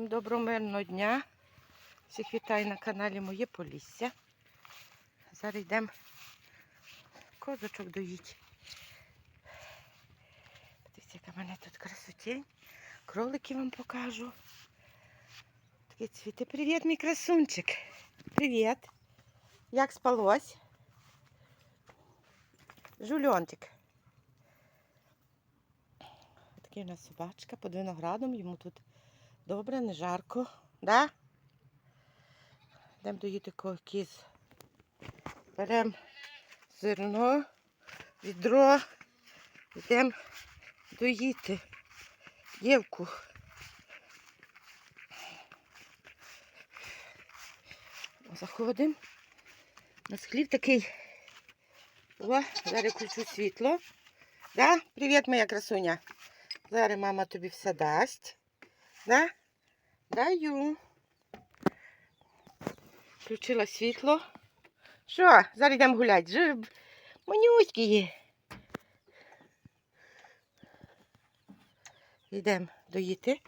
Всім доброго мирного дня. Всіх вітаю на каналі Моє Полісся. Зараз йдемо козочок доїть. Подивіться, яка в мене тут красотень. Кролики вам покажу. Такі цвіти. Привіт, мій красунчик. Привіт. Як спалось? Жульончик. Такий у нас собачка під виноградом. Йому тут добре, не жарко. Да? Йдемо доїти кіз. Беремо зерно, відро, йдемо доїти дівку. Заходимо. У нас хліб такий. О, зараз включу світло. Да? Привіт, моя красуня. Зараз мама тобі все дасть. Да? Даю. Включила світло. Що, зараз йдемо гуляти. Жив манюські є. Йдемо доїти.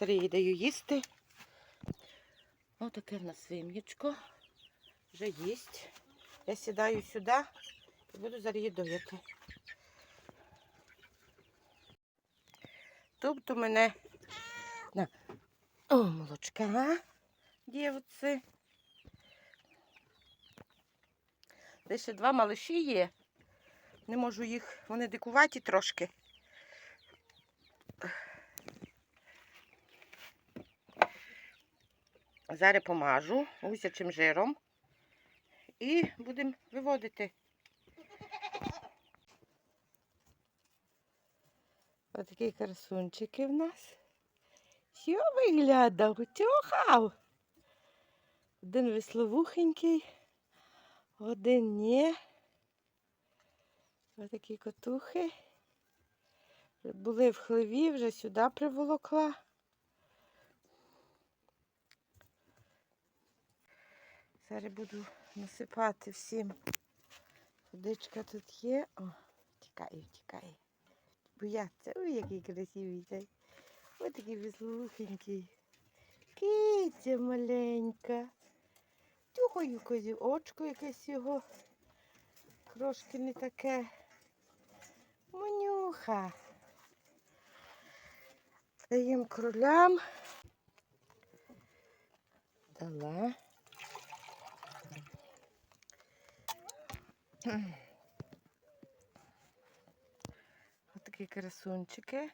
Зараз їй даю їсти. Ось таке в нас свинячко. Вже їсть. Я сідаю сюди і буду зараз її доїти. Тобто мене о, молочка, дівці. Де ще два малиші є. Не можу їх, вони дикуваті трошки. Зараз помажу гусячим жиром і будемо виводити. Ось такі красунчики в нас. Що виглядав? Тьохав. Один весловухенький, один ні. Ось такі котухи. Були в хливі, вже сюди приволокла. Зараз буду насипати всім. Водичка тут є. О, тікає, тікає. Бояться. Ой, який красивий цей. Ось такий веслухенький. Киця маленька. Тюхою козі очко якесь його. Трошки не таке. Манюха. Даємо кролям. Дала. Ось такі красунчики.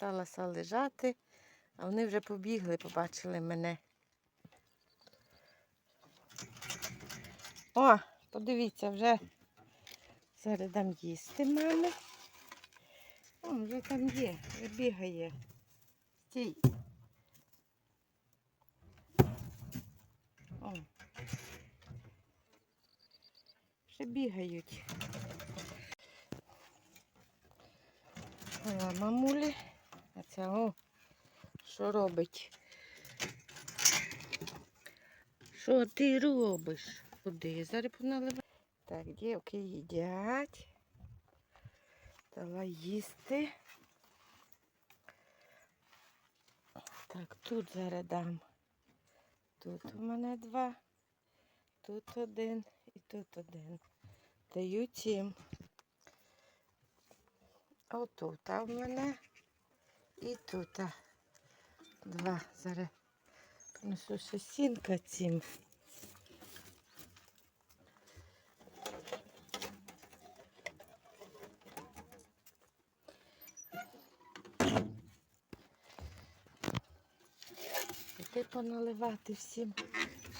Сталася лежати, а вони вже побігли, побачили мене. О, подивіться, вже зараз дам їсти мамі. О, вже там є, вже бігає. Стій. О. Ще бігають. А мамулі. А о, що робить? Що ти робиш? Куди? Зараз поналиваю. Так, дівки їдять. Дала їсти. Так, тут зараз дам. Тут у мене два, тут один і тут один. Даю цим. Отут а в мене і тут. а, Два. Зараз принесу ще сінка цим. води поналивати всім.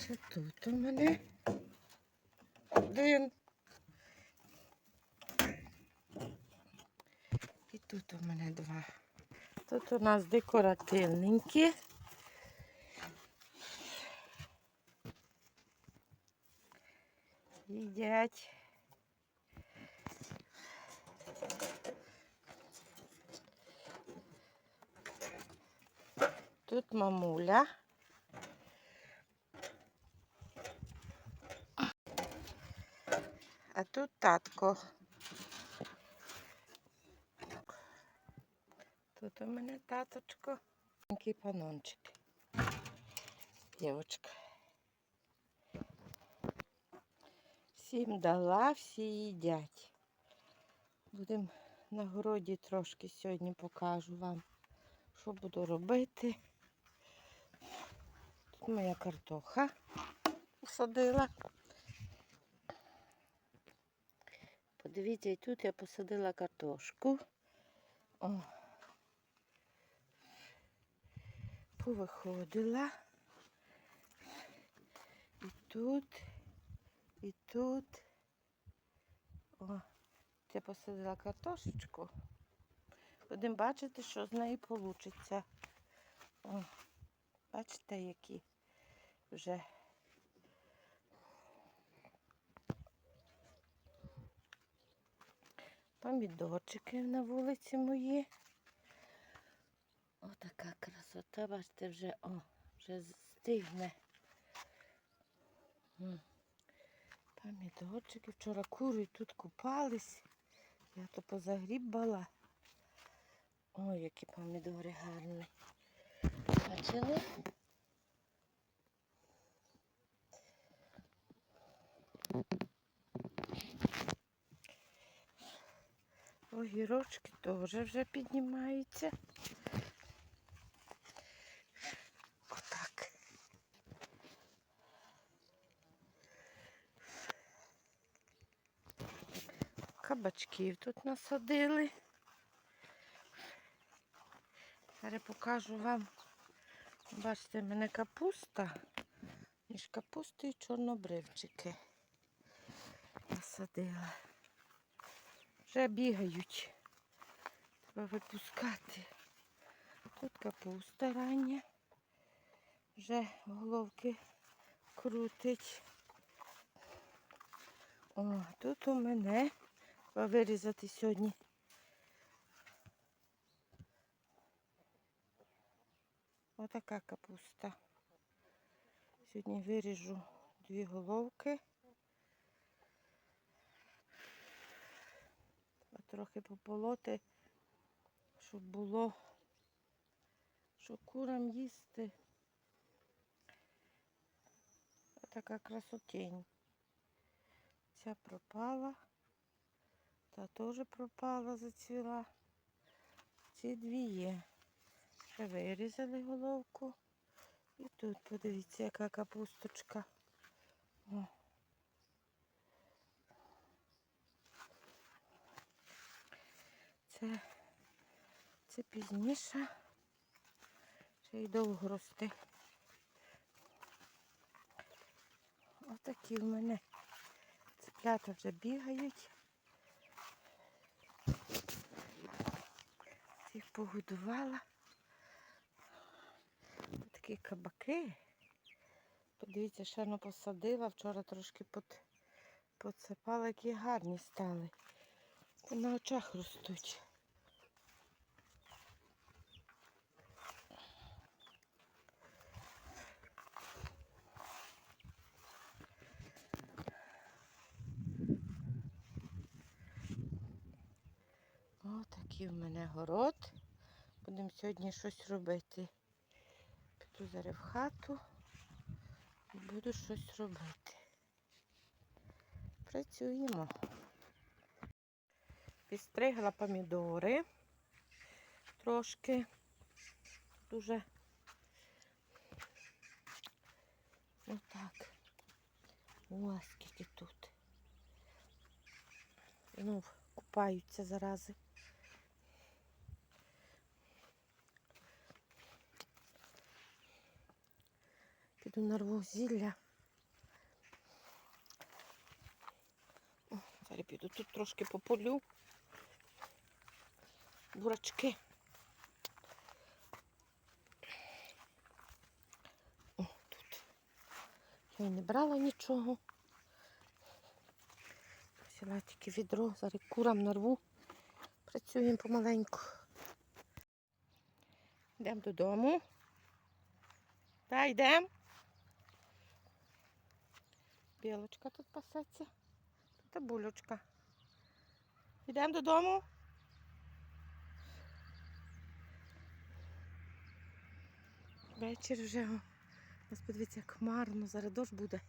Ще тут у мене один. І тут у мене два. Тут у нас декоративненькі. Їдять. Тут мамуля. А тут татко. У мене таточко. Такий панончик. Дівочка. Всім дала, всі їдять. Будемо на городі трошки сьогодні покажу вам, що буду робити. Тут моя картоха посадила. Подивіться, тут я посадила картошку. О. Повиходила. І тут, і тут. О, я посадила картошечку. Будемо бачити, що з неї вийде. О, бачите, які вже. Помідорчики на вулиці мої. Отака красота, бачите, вже о, вже стигне. Помідорчики. Вчора кури тут купались. Я то позагрібала. Ой, які помідори гарні. Бачили? Огірочки теж вже піднімаються. Кабачків тут насадили. Зараз покажу вам. Бачите, в мене капуста. Між капустою чорнобривчики насадила. Вже бігають. Треба випускати. Тут капуста рання. Вже головки крутить. О, тут у мене вирізати сьогодні. Отака капуста. Сьогодні виріжу дві головки. Треба трохи пополоти, щоб було, щоб курам їсти. Така красотень. Ця пропала. Та теж пропала, зацвіла. Ці дві є. Ще вирізали головку. І тут подивіться, яка капусточка. О. Це, це пізніше. Ще й довго росте. Отакі в мене цеплята вже бігають. Погодувала. Такі кабаки. Подивіться, ще не посадила. Вчора трошки под, подсипала, які гарні стали. На очах ростуть. О, такий в мене город. Будемо сьогодні щось робити. Піду зараз в хату і буду щось робити. Працюємо. Підстригла помідори трошки. Дуже отак. О, скільки тут. Ну, купаються зарази. Піду нарву зілля. О, зараз піду тут трошки пополю. Бурачки. О, тут. Я не брала нічого. Взяла тільки відро, зараз курам нарву. Працюємо помаленьку. Йдемо додому. Та йдемо. Білочка тут пасеться. Та булючка. Йдемо додому. Вечір вже. У Ось подивіться, як хмарно, зараз дощ буде.